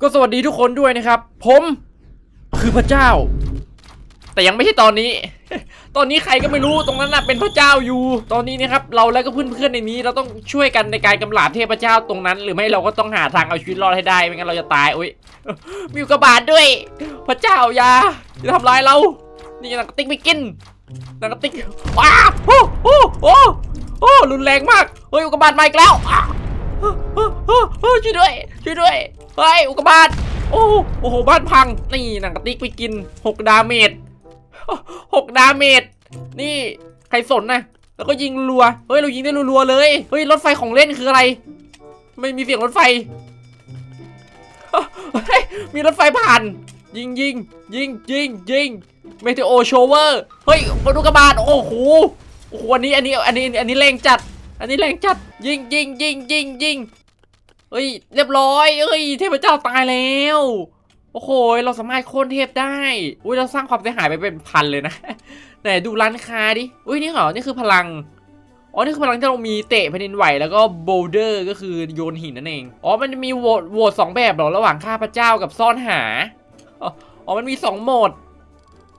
ก็สวัสดีทุกคนด้วยนะครับ ผมคือพระเจ้า แต่ยังไม่ใช่ตอนนี้ ตอนนี้ใครก็ไม่รู้ตรงนั้นน่ะเป็นพระเจ้าอยู่ ตอนนี้นะครับเราและก็เพื่อนๆในนี้เราต้องช่วยกันในการกำราบเทพเจ้าตรงนั้น หรือไม่เราก็ต้องหาทางเอาชีวิตรอดให้ได้ไม่งั้นเราจะตายโอ้ยมีอุกกาบาตด้วย พระเจ้าอย่าอย่าทำร้ายเรา นี่นักติ๊กไม่กินนักติ๊กว้าโอ้โอ้โอ้โอ้รุนแรงมากเฮ้ยอุกกาบาตมาอีกแล้วช่วยด้วยช่วยด้วย เฮ้ยอุกกาบาตโอ้โอ้โหบ้านพังนี่หนังกระติกไปกินหกดาเมจหกดาเมจนี่ใครสนนะแล้วก็ยิงรัวเฮ้ยเรายิงได้รัวๆเลยเฮ้ยรถไฟของเล่นคืออะไร ไม่มีเสียงรถไฟเฮ้ยมีรถไฟผ่าน ยิงยิงยิงยิงยิงเมเทโอโชเวอร์เฮ้ยมาดูกบาดโอ้โหโอ้โหอันนี้อันนี้อันนี้อันนี้แรงจัด อันนี้แรงจัดยิงยิงยิงยิงยิง เฮ้ย เรียบร้อยเฮ้ย เทพเจ้าตายแล้ว โอ้โห เราสามารถโค่นเทพได้ อุ้ย เราสร้างความเสียหายไปเป็นพันเลยนะ ไหนดูร้านค้าดิ อุ้ย นี่เหรอ นี่คือพลัง อ๋อ นี่คือพลังที่เรามีเตะแผ่นดินไหวแล้วก็โบลเดอร์ก็คือโยนหินนั่นเอง อ๋อ มันมีโหวตโหวตสองแบบเหรอ ระหว่างข้าพเจ้ากับซ่อนหา อ๋อ มันมีสองโหมด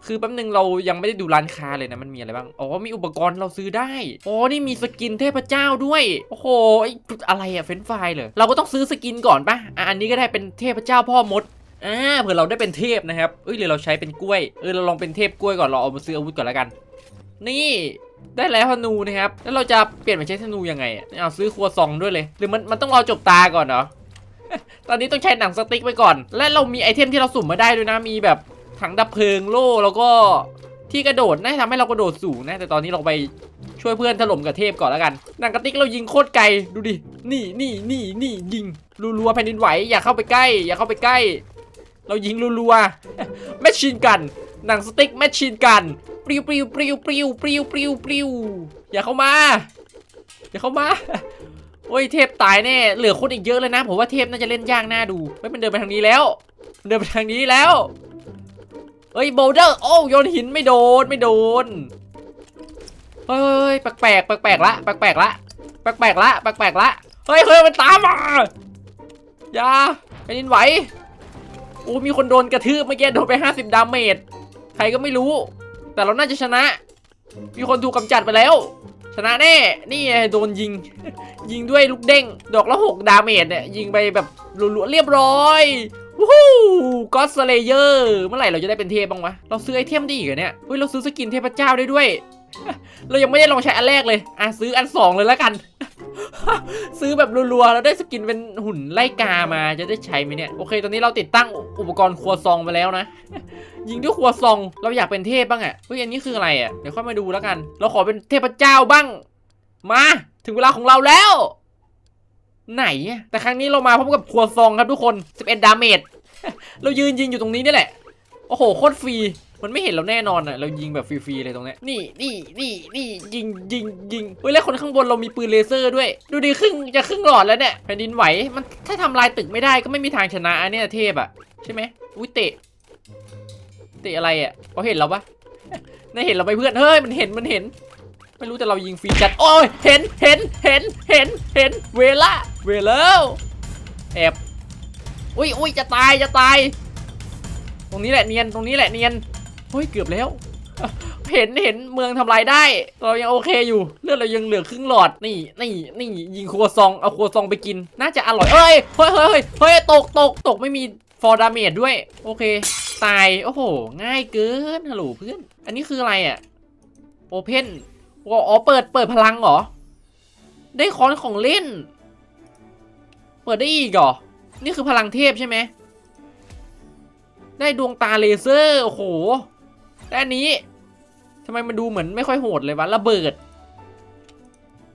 คือแป๊บนึงเรายังไม่ได้ดูร้านค้าเลยนะมันมีอะไรบ้างอ๋อมีอุปกรณ์เราซื้อได้อ๋อนี่มีสกินเทพเจ้าด้วยโอ้โหไอ้อะไรอะเฟนช์ฟเลยเราก็ต้องซื้อสกินก่อนปะอะอันนี้ก็ได้เป็นเทพเจ้าพ่อมดอ่าเผื่อเราได้เป็นเทพนะครับเอ้ยหรือเราใช้เป็นกล้วยเออเราลองเป็นเทพกล้วยก่อนเราเอามาซื้ออาวุธก่อนแล้วกัน นี่ได้แล้วธนูนะครับ แล้วเราจะเปลี่ยนมาใช้ธนูยังไงอะเอาซื้อครัวซองด้วยเลย หรือมันมันต้องรอจบตาก่อนเหรอ ตอนนี้ต้องใช้หนังสติ๊กไปก่อน และเรามีไอเทมที่เราสุ่มมาได้ด้วยนะ มีแบบ ถังดับเพลิงโล่แล้วก็ที่กระโดดน่าจะทำให้เรากระโดดสูงนะ แต่ตอนนี้เราไปช่วยเพื่อนถล่มกับเทพก่อนแล้วกันหนังกระติกเรายิงโคตรไกลดูดินี่นี่นี่นี่ยิงรัวๆแผ่นดินไหวอย่าเข้าไปใกล้ อย่าเข้าไปใกล้ เรายิงรัวๆแมชชีนกันหนังสติ๊กแมชชีนกันปลิวปลิวปลิวปลิวปลิวปลิวปลิวอย่าเข้ามาอย่าเข้ามาโอ้ยเทพตายแน่เหลือคนอีกเยอะเลยนะผมว่าเทพน่าจะเล่นยากหน้าดูเฮ้ยมันเดินไปทางนี้แล้ว เดินไปทางนี้แล้ว เฮ้ยโบลเดอร์ โอ้โยนหินไม่โดนไม่โดน เฮ้ยแปลกแปลกแปลกแปลกละแปลกแปลกละแปลกแปลกละแปลกแปลกละเฮ้ยเฮ้ยมันตามมาอย่าไปนินไหวโอ้มีคนโดนกระทืบเมื่อกี้โดนไป 50 ดาเมจใครก็ไม่รู้ แต่เราน่าจะชนะ มีคนถูกกำจัดไปแล้ว ชนะแน่นี่โดนยิง ยิงด้วยลูกเด้ง ดอกละ 6 ดาเมจเนี่ยยิงไปแบบรัวๆเรียบร้อย วู้ก็สเลเยอร์เมื่อไหร่เราจะได้เป็นเทพบ้างวะ เราซื้อไอเทมได้อีกเหรอเนี่ยเฮ้ยเราซื้อสกินเทพเจ้าได้ด้วย เรายังไม่ได้ลองใช้อันแรกเลย อะซื้ออันสองเลยแล้วกัน ซื้อแบบรัวๆแล้วได้สกินเป็นหุ่นไล่กามาจะได้ใช้ไหมเนี่ย โอเค ตอนนี้เราติดตั้งอุปกรณ์ครัวซองไปแล้วนะ ยิงด้วยครัวซอง เราอยากเป็นเทพบ้างอะ่ะเฮ้ยอันนี้คืออะไรอะ่ะ เดี๋ยวค่อยมาดูแล้วกัน เราขอเป็นเทพเจ้าบ้าง มา ถึงเวลาของเราแล้ว ไหน แต่ครั้งนี้เรามาพร้อมกับครัวซองครับทุกคน 11 ดาเมจ เรายืนยิงอยู่ตรงนี้นี่แหละ โอ้โห โคตรฟรี มันไม่เห็นเราแน่นอนอะ เรายิงแบบฟรีๆเลยตรงนี้ นี่นี่นี่นี่ยิงยิงยิงเฮ้ยแล้วคนข้างบนเรามีปืนเลเซอร์ด้วย ดูดิครึ่งจะครึ่งหลอดแล้วเนี่ย แผ่นดินไหว มันถ้าทำลายตึกไม่ได้ก็ไม่มีทางชนะอันนี้เทพอะ ใช่ไหมอุ้ยเตะ เตะอะไรอะเขาเห็นเราปะนาเห็นเราไปเพื่อน เฮ้ย มันเห็น มันเห็นไม่รู้แต่เรายิงฟรีจัด โอ้ย เห็น เห็น เห็น เห็น เห็น เวล่า เวแล้วแอบอุ้ยอุ้ยจะตายจะตาย ตรงนี้แหละเนียนตรงนี้แหละเนียนเฮ้ยเกือบแล้ว เห็นเห็นเมืองทำลายได้ เรายังโอเคอยู่ เลือดเรายังเหลือครึ่งหลอดนี่นี่นี่ยิงครัวซองเอาครัวซองไปกิน น่าจะอร่อยเอ้ยเฮ้ยเฮ้ยเฮ้ยเฮ้ยตกตกตกไม่มีฟอร์ดาเมจด้วย โอเค ตาย โอ้โห ง่ายเกินฮัลโหลเพื่อน อันนี้คืออะไรอะโอเพนอ๋อเปิดเปิดพลังเหรอ ได้ค้อนของเล่น เปิดได้อีกเหรอ นี่คือพลังเทพใช่ไหม ได้ดวงตาเลเซอร์ โอ้โหได้อันนี้ทำไมมันดูเหมือนไม่ค่อยโหดเลยวะ ระเบิด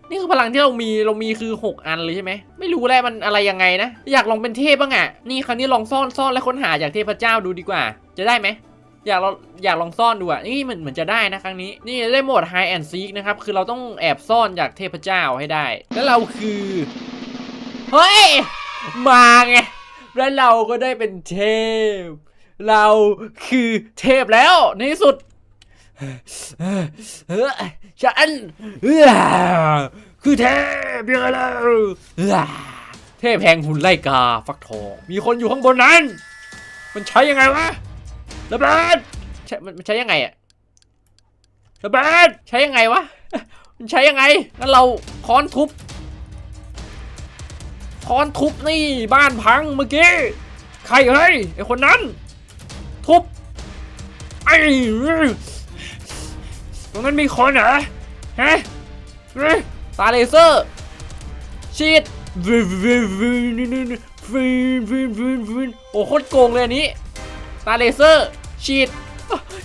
นี่คือพลังที่เรามี เรามีคือ 6 อันเลยใช่ไหม ไม่รู้แหละมันอะไรยังไงนะ อยากลองเป็นเทพบ้างอะนี่ครั้งนี้ลองซ่อนซ่อนและค้นหาจากเทพเจ้าดูดีกว่า จะได้ไหมอยากลองอยากลองซ่อนดูอะนี่เหมือนเหมือนจะได้นะครั้งนี้ นี่ได้โหมด Hide and Seek นะครับ คือเราต้องแอบซ่อนจากเทพเจ้าให้ได้ แล้วเราคือ เฮ้ย มาไง แล้วเราก็ได้เป็นเทพ เราคือเทพแล้วในที่สุดฉันคือเทพยังไงล่ะเอ้อเทพแห่งหุ่นไล่กาฟักทอง มีคนอยู่ข้างบนนั้น มันใช้ยังไงวะระเบิดใช้มันใช้ยังไงอะระเบิดใช้ยังไงวะ มันใช้ยังไงงั้นเราค้อนทุบ ค้อนทุบนี่บ้านพังเมื่อกี้ ใครเอ้ยไอคนนั้น ทุบไอตรงนั้นมีคนเหรอเฮะตาเลเซอร์ชีดวิววิววินวินวินวินวินวินโอ้โคตรโกงเลยอันนี้ ตาเลเซอร์ฉีด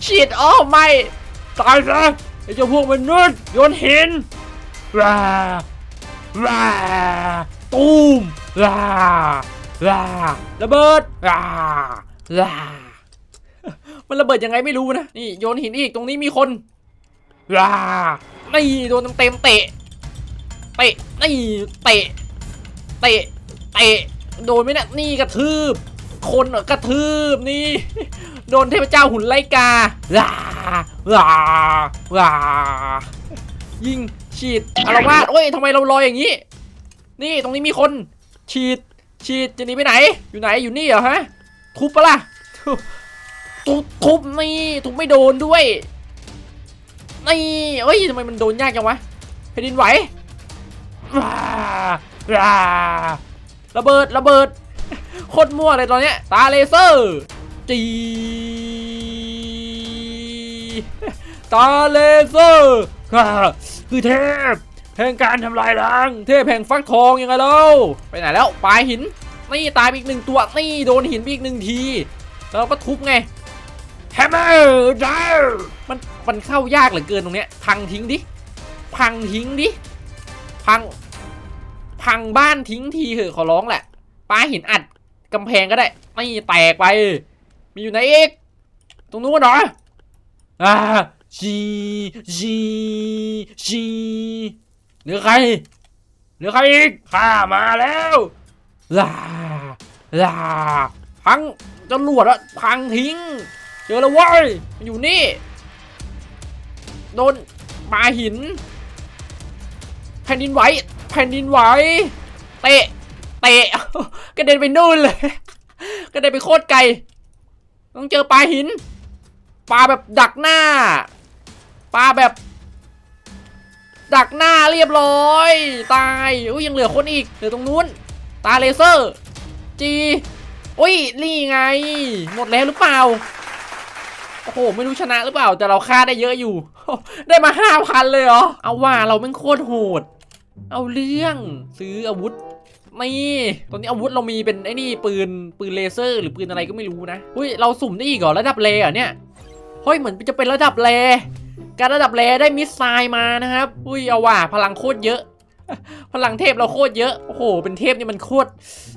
ฉีดอ้อไม่ ตายซะไอ้เจ้าพวกมันุษย์โยนหินว้าว้า ตูมว้าว้าระเบิดว้าว้ามันระเบิดยังไงไม่รู้นะ นี่โยนหินอีกตรงนี้มีคนว้านี่โดนเต็มๆเตะ เตะ นี่เตะ เตะ เตะ โดนไหมเนะนี่กระทืบ คนเหรอกระทืบนี่ โดนเทพเจ้าหุ่นไล่กาว้าว้าว้ายิงฉีดอารวาสโอ้ยทำไมเราลอยอย่างนี้ นี่ตรงนี้มีคนฉีดฉีดจะหนีไปไหน อยู่ไหนอยู่นี่เหรอฮะทุบปะล่ะทุบทุบทุบนี่ทุบไม่โดนด้วยนี่เอ้ยทำไมมันโดนยากจังวะแผ่นดินไหวว้าว้าระเบิดระเบิดโคตรมั่วเลยตอนเนี้ยตาเลเซอร์จีตาเลเซอร์ข้าคือเทพ แห่งการทำลายล้าง เทพแห่งฟักทองยังไงเล่าไปไหนแล้วปลายหินนี่ตายอีกหนึ่งตัวนี่โดนหินอีกหนึ่งทีเราก็ทุบไงแฮมเมอร์ดาวมันมันเข้ายากเหลือเกินตรงเนี้ยพังทิ้งดิพังทิ้งดิพัง พังบ้านทิ้งทีเหอะขอร้องแหละปาหินอัดกำแพงก็ได้ไม่แตกไป มีอยู่ไหนอีกตรงนู้นเหรออ่าชีชีชี เหลือใคร เหลือใครอีกข้ามาแล้วลาลาพังจนหลวดอะพังทิ้ง เจอแล้วว้ยมันอยู่นี่ โดนปาหิน แผ่นดินไหว แผ่นดินไหว เตะ เตะ กระเด็นไปนู่นเลย กระเด็นไปโคตรไกล ต้องเจอปลาหิน ปลาแบบดักหน้า ปลาแบบ ดักหน้าเรียบร้อย ตายอุ้ยยังเหลือคนอีกเหลือตรงนู้น ตาเลเซอร์จีอุ้ยนี่ไง หมดแล้วหรือเปล่าโอ้โหไม่รู้ชนะหรือเปล่า แต่เราฆ่าได้เยอะอยู่ ได้มาห้าพันเลยเหรอ เอาว่าเราเป็นโคตรโหด เอาเรื่องซื้ออาวุธนี่ตอนนี้อาวุธเรามีเป็นไอ้นี่ปืนปืนเลเซอร์ หรือปืนอะไรก็ไม่รู้นะอุ้ยเราสุ่มได้อีกเหรอระดับเลเหรอเนี่ยเฮ้ยเหมือนจะเป็นระดับเล การระดับเลได้มิสไซล์มานะครับ อุ้ยเอาว่าพลังโคตรเยอะ พลังเทพเราโคตรเยอะ โอ้โห เป็นเทพนี่มันโคตร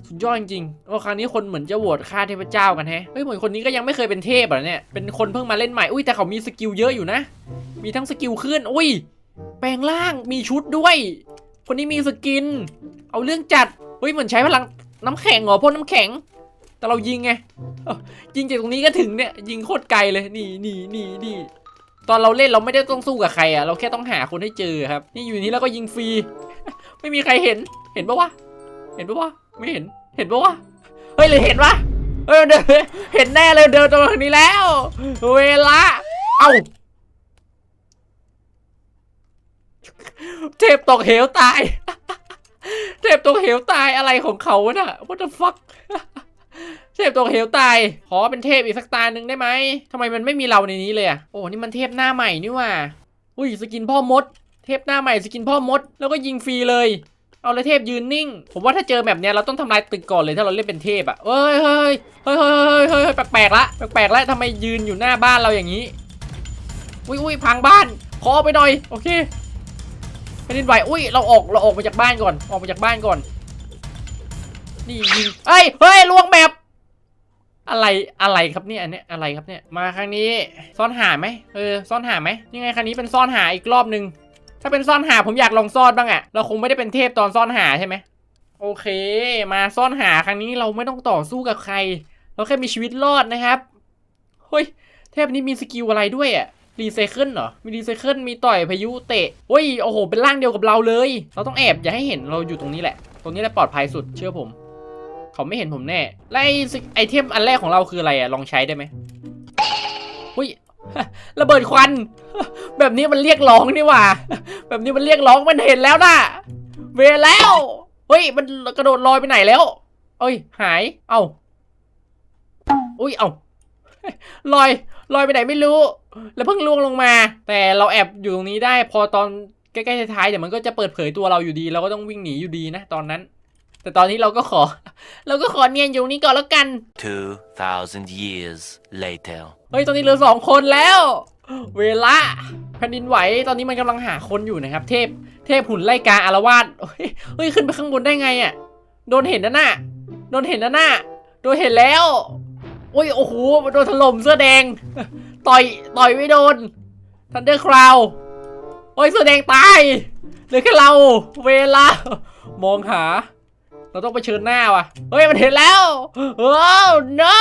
สุดยอดจริงๆว่าครั้งนี้คนเหมือนจะโหวตฆ่าเทพเจ้ากันแฮะ เฮ้ยเหมือนคนนี้ก็ยังไม่เคยเป็นเทพเหรอเนี่ย เป็นคนเพิ่งมาเล่นใหม่ อุ้ยแต่เขามีสกิลเยอะอยู่นะ มีทั้งสกิลขึ้น อุ้ย แปลงร่าง มีชุดด้วย คนนี้มีสกิน เอาเรื่องจัด เฮ้ยเหมือนใช้พลังน้ำแข็งเหรอพ่นน้ำแข็งแต่เรายิงไงยิงจากตรงนี้ก็ถึงเนี่ย ยิงโคตรไกลเลย นี่นี่นี่นี่ ตอนเราเล่นเราไม่ได้ต้องสู้กับใครอะเราแค่ต้องหาคนให้เจอครับ นี่อยู่นี้แล้วก็ยิงฟรี ไม่มีใครเห็น เห็นปะวะ เห็นปะวะ ไม่เห็น เห็นปะวะ เฮ้ยเลยเห็นปะเฮ้ยเดินเห็นแน่เลยเดินตรงนี้แล้ว เวลา เอ้าเทพตกเหวตาย เทพตกเหวตายอะไรของเขาวะน่ะ what the fuck เทพตกเหวตาย ขอเป็นเทพอีกสักตาหนึ่งได้ไหมทำไมมันไม่มีเราในนี้เลยอะโอ้นี่มันเทพหน้าใหม่นี่ว่าอุ้ยสกินพ่อมด เทพหน้าใหม่สกินพ่อมด แล้วก็ยิงฟรีเลย เอาเลยเทพยืนนิ่ง ผมว่าถ้าเจอแบบเนี้ยเราต้องทำลายตึกก่อนเลยถ้าเราเล่นเป็นเทพอะเอ้ยเฮ้ยเฮ้ยเฮ้ยเฮ้ยเฮ้ยแปลกๆละแปลกๆละทำไมยืนอยู่หน้าบ้านเราอย่างนี้ อุ้ยอุ้ยพังบ้าน ขอไปหน่อยโอเคแผ่ดินไหวอุ้ยเราออกเราออกมาจากบ้านก่อนออกมาจากบ้านก่อน นี่ยิงเอ้ยเฮ้ยลวงแบบ อะไรอะไรครับเนี่ยอันเนี้ยอะไรครับเนี่ยมาครั้งนี้ซ่อนหาไหมเออซ่อนหาไหมยังไงครั้งนี้เป็นซ่อนหาอีกรอบหนึ่งถ้าเป็นซ่อนหาผมอยากลองซ่อนบ้างอะเราคงไม่ได้เป็นเทพตอนซ่อนหาใช่ไหมโอเค มาซ่อนหาครั้งนี้เราไม่ต้องต่อสู้กับใคร เราแค่มีชีวิตรอดนะครับเฮ้ยเทพนี้มีสกิลอะไรด้วยอะรีไซเคิลเหรอ มีรีไซเคิล มีต่อยพายุเตะโอ้ย โอ้โห เป็นร่างเดียวกับเราเลย เราต้องแอบอย่าให้เห็น เราอยู่ตรงนี้แหละ ตรงนี้แหละปลอดภัยสุด เชื่อผม เขาไม่เห็นผมแน่และไอ้ไอเทมอันแรกของเราคืออะไรอะลองใช้ได้ไหมหุ้ยระเบิดควัน แบบนี้มันเรียกร้องนี่หว่า แบบนี้มันเรียกร้องมันเห็นแล้วนะเวแล้วเฮ้ยมันกระโดดลอยไปไหนแล้วเอ้ย หาย เอ้าอุ้ยเอ้าลอยลอยไปไหนไม่รู้ แล้วเพิ่งล่วงลงมา แต่เราแอบอยู่ตรงนี้ได้พอตอนใกล้ๆท้ายๆเดี๋ยวมันก็จะเปิดเผยตัวเราอยู่ดี เราก็ต้องวิ่งหนีอยู่ดีนะตอนนั้น แต่ตอนนี้เราก็ขอ เราก็ขอเนียนอยู่ตรงนี้ก่อนแล้วกัน 2,000 years later. เฮ้ย ตอนนี้เหลือสองคนแล้ว เวลาแผ่นดินไหว ตอนนี้มันกำลังหาคนอยู่นะครับ เทพ เทพหุ่นไล่กาอารวาสเฮ้ยเฮ้ย ขึ้นไปข้างบนได้ไงอะ่ะ โดนเห็นนะน่ะ โดนเห็นนะน่ะ โดนเห็นแล้ว โอ้ย โอ้โห โดนถล่มเสื้อแดง ต่อย ต่อยไม่โดน ทันเดอร์คราว โอ้ย เสื้อแดงตาย เหลือแค่เรา เวลา มองหา เราต้องไปเชิญหน้าว่ะ เฮ้ยมันเห็นแล้วโอ้ no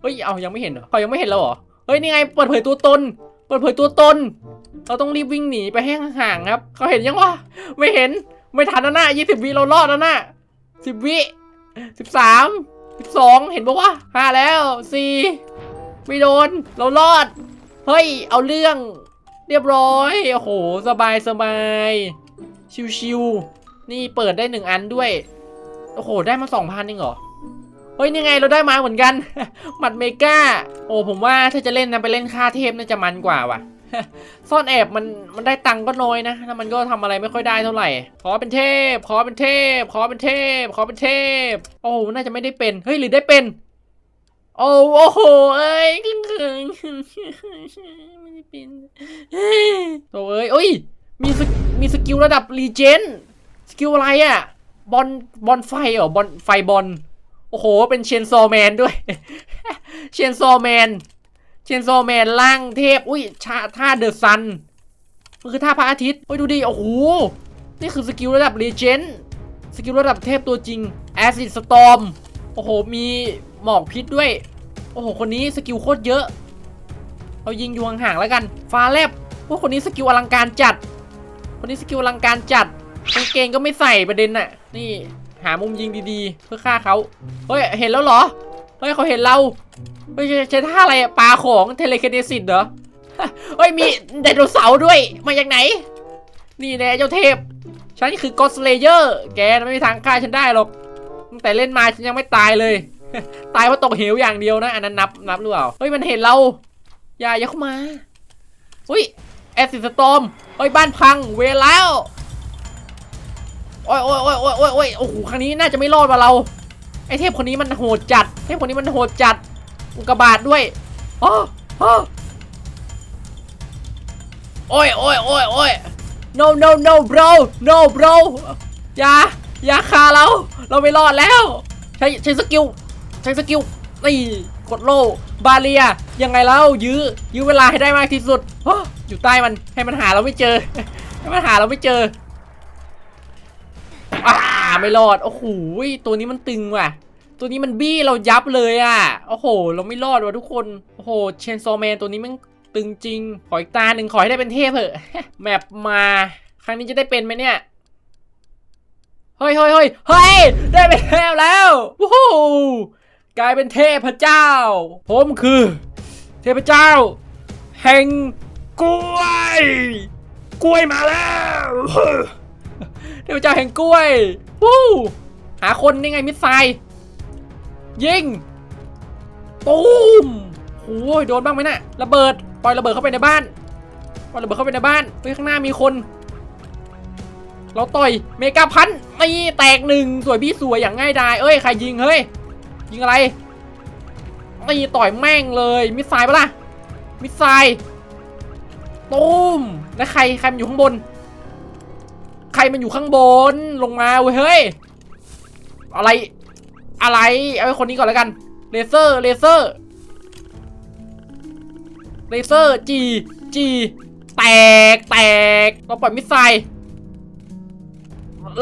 เฮ้ยเอายังไม่เห็นเหรอเขายังไม่เห็นเราเหรอ เฮ้ยนี่ไงเปิดเผยตัวตน เปิดเผยตัวตน เราต้องรีบวิ่งหนีไปให้ห่างๆครับ เขาเห็นยังวะ ไม่เห็น ไม่ทันแล้วนะยี่สิบวิเรารอดแล้วนะสิบวิสิบสามสิบสองเห็นปะวะห้าแล้วสี่ไม่โดน เรารอด เฮ้ย เอาเรื่อง เรียบร้อย โอ้โห สบายสบาย ชิวๆนี่เปิดได้หนึ่งอันด้วย โอ้โห ได้มาสองพันเองเหรอ เฮ้ย นี่ไงเราได้มาเหมือนกัน หมัดเมกาโอ้ผมว่าถ้าจะเล่นนะไปเล่นค่าเทพน่าจะมันกว่าว่ะ ซ่อนแอบมันมันได้ตังค์ก็น้อยนะแล้วมันก็ทำอะไรไม่ค่อยได้เท่าไหร่ ขอเป็นเทพ ขอเป็นเทพ ขอเป็นเทพ ขอเป็นเทพ โอ้น่าจะไม่ได้เป็น เฮ้ย หรือได้เป็น โอ้โห เอ้ยเขินไม่ได้เป็นโอ้ยเอ้ย มีสกมีสกิลระดับรีเจน สกิลอะไรอะ่ะ บอลบอลไฟเหรอบอลไฟบอลโอ้โห เป็นเชนซอแมนด้วย เชนซอแมน เชนซอแมนล่างเทพ อุ้ยชาท่าเดอะซันมันคือท่าพระอาทิตย์โอ้ยดูดิ โอ้โห นี่คือสกิลระดับรีเจนสกิลระดับเทพตัวจริงแอซิดสตอมโอ้โห มีหมอกพิษด้วย โอ้โห คนนี้สกิลโคตรเยอะเรายิงอยู่ห่างๆแล้วกัน ฟ้าแลบพวกคนนี้สกิลอลังการจัด คนนี้สกิลอลังการจัด กางเกงก็ไม่ใส่ประเด็นน่ะ นี่หามุมยิงดีๆ เพื่อฆ่าเขาเฮ้ยเห็นแล้วเหรอเฮ้ยเขาเห็นเราเฮ้ยใช้ใช้ท่าอะไรปลาของเทเลคเนซิสเหรอเฮ้ยมีไดโนเสาร์ด้วยมาจากไหน นี่แน่เจ้าเทพ ฉันคือกอสเลเยอร์แกไม่มีทางฆ่าฉันได้หรอกตั้งแต่เล่นมาฉันยังไม่ตายเลย ตายเพราะตกเหวอย่างเดียวนะ อันนั้นนับนับหรือเปล่าเฮ้ยมันเห็นเราอย่าอย่าเข้ามาอุ้ยแอซิสตอมเฮ้ยบ้านพังเวรแล้ว โอ้ยโอ้ยโอ้ยโอ้ยโอ้ยโอ้ยโอ้โหครั้งนี้น่าจะไม่รอดว่ะเรา ไอเทพคนนี้มันโหดจัด เทพคนนี้มันโหดจัด อุกกาบาตด้วยโอ้โอ้โอ้ยโอ้ยโอ้ยโอ้ย no no no bro no bro อย่า อย่าฆ่าเรา เราไม่รอดแล้ว ใช้ใช้สกิล ใช้สกิล นี่ กดโล บาเรีย ยังไงแล้วยื้อ ยื้อเวลาให้ได้มากที่สุด อยู่ใต้มัน ให้มันหาเราไม่เจอ ให้มันหาเราไม่เจอ อาไม่รอด โอ้โหตัวนี้มันตึงว่ะ ตัวนี้มันบี้เรายับเลยอะ โอ้โห เราไม่รอดว่ะทุกคน โอ้โห เชนโซแมนตัวนี้มันตึงจริง ขออีกตาหนึ่งขอให้ได้เป็นเทพเถอะ แมปมา ครั้งนี้จะได้เป็นไหมเนี่ย เฮ้ยเฮ้ยเฮ้ยเฮ้ย ได้เป็นเทพแล้ววู้ฮู้กลายเป็นเทพเจ้า ผมคือ เทพเจ้า แห่งกล้วย กล้วยมาแล้ว เทพเจ้าแห่งกล้วยวู้หาคนนี่ไงมิดไซยิงตูมโอ้ยโดนบ้างไหมน่ะระเบิดปล่อยระเบิดเข้าไปในบ้านปล่อยระเบิดเข้าไปในบ้านเฮ้ยข้างหน้ามีคน เราต่อยเมกาพันนี่แตกหนึ่งสวยพี่สวยอย่างง่ายดายเอ้ยใครยิงเฮ้ยยิงอะไรนี่ต่อยแม่งเลยมิดไซล์ปะล่ะมิดไซตูมแล้วใครใครอยู่ข้างบน ใครมันอยู่ข้างบนลงมาเว้ยเฮ้ย อะไร อะไรเอาไอ้คนนี้ก่อนแล้วกันเลเซอร์เลเซอร์เลเซอร์จีจีแตกแตกเราปล่อยมิสไซล์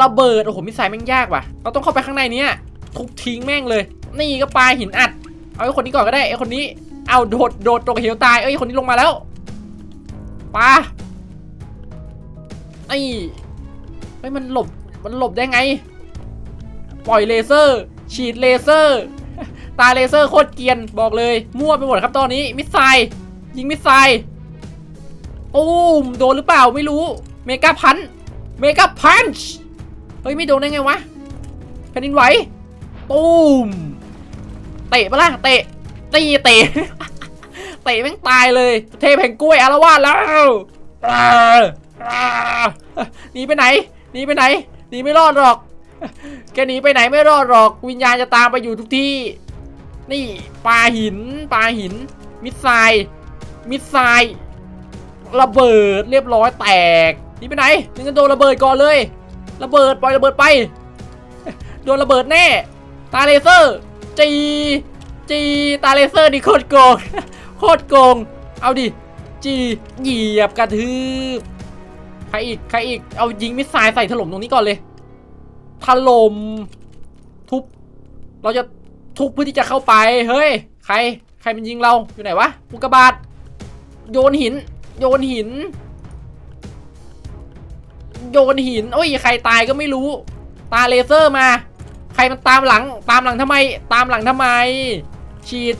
ระเบิดโอ้โหมิสไซล์แม่งยากว่ะ เราต้องเข้าไปข้างในเนี้ยทุบทิ้งแม่งเลย นี่ก็ปลาหินอัด เอาไอ้คนนี้ก่อนก็ได้ไอ้คนนี้เอาโดดโดดตกเหวตายเอ้ยคนนี้ลงมาแล้วปลาไอ้ ฮ้ยมันหลบมันหลบได้ไง ปล่อยเลเซอร์ ฉีดเลเซอร์ ตาเลเซอร์โคตรเกียนบอกเลย มั่วไปหมดครับตอนนี้มิสไซล์ยิงมิสไซล์ตูมโดนหรือเปล่าไม่รู้เมกาพันเมกาพันช์เฮ้ยไม่โดนได้ไงวะแผ่นดินไหวตูมเตะปะล่ะเตะตีเตะเตะแม่งตายเลย เทพแห่งกล้วยอารวาสแล้วอ่าอ่าหนีไปไหน หนีไปไหนหนีไม่รอดหรอก แกหนีไปไหนไม่รอดหรอก วิญญาณจะตามไปอยู่ทุกที่ นี่ปลาหินปลาหิน มิสไซล์มิสไซล์ระเบิดเรียบร้อยแตกหนีไปไหนนี่กันโดนระเบิดก่อนเลย ระเบิดปล่อยระเบิดไปโดนระเบิดแน่ ตาเลเซอร์จีจีตาเลเซอร์นี่โคตรโกงโคตรโกง เอาดิจีเหยียบกระทืบ ใครอีก ใครอีก เอายิงมิสไซล์ใส่ถล่มตรงนี้ก่อนเลย ถล่ม ทุบ เราจะทุบเพื่อที่จะเข้าไป เฮ้ย ใคร ใครมันยิงเรา อยู่ไหนวะอุกกาบาตโยนหิน โยนหิน โยนหิน โอ้ย ใครตายก็ไม่รู้ ตาเลเซอร์มา ใครมันตามหลัง ตามหลังทำไม ตามหลังทำไม ฉีด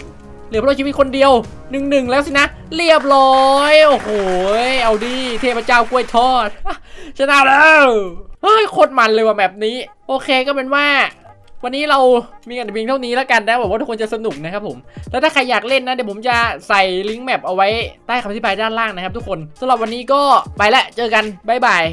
เหลือพระชีวิตคนเดียว หนึ่งหนึ่งแล้วสินะ เรียบร้อย โอ้โห เอาดิ เทพเจ้ากล้วยทอด ชนะแล้ว เฮ้ย โคตรมันเลยว่ะแบบนี้ โอเคก็เป็นว่า วันนี้เรามีกันเพียงเท่านี้แล้วกันนะหวังว่าทุกคนจะสนุกนะครับผม แล้วถ้าใครอยากเล่นนะ เดี๋ยวผมจะใส่ลิงก์แมปเอาไว้ใต้คำอธิบายด้านล่างนะครับทุกคนสำหรับวันนี้ก็ไปละเจอกันบ๊ายบาย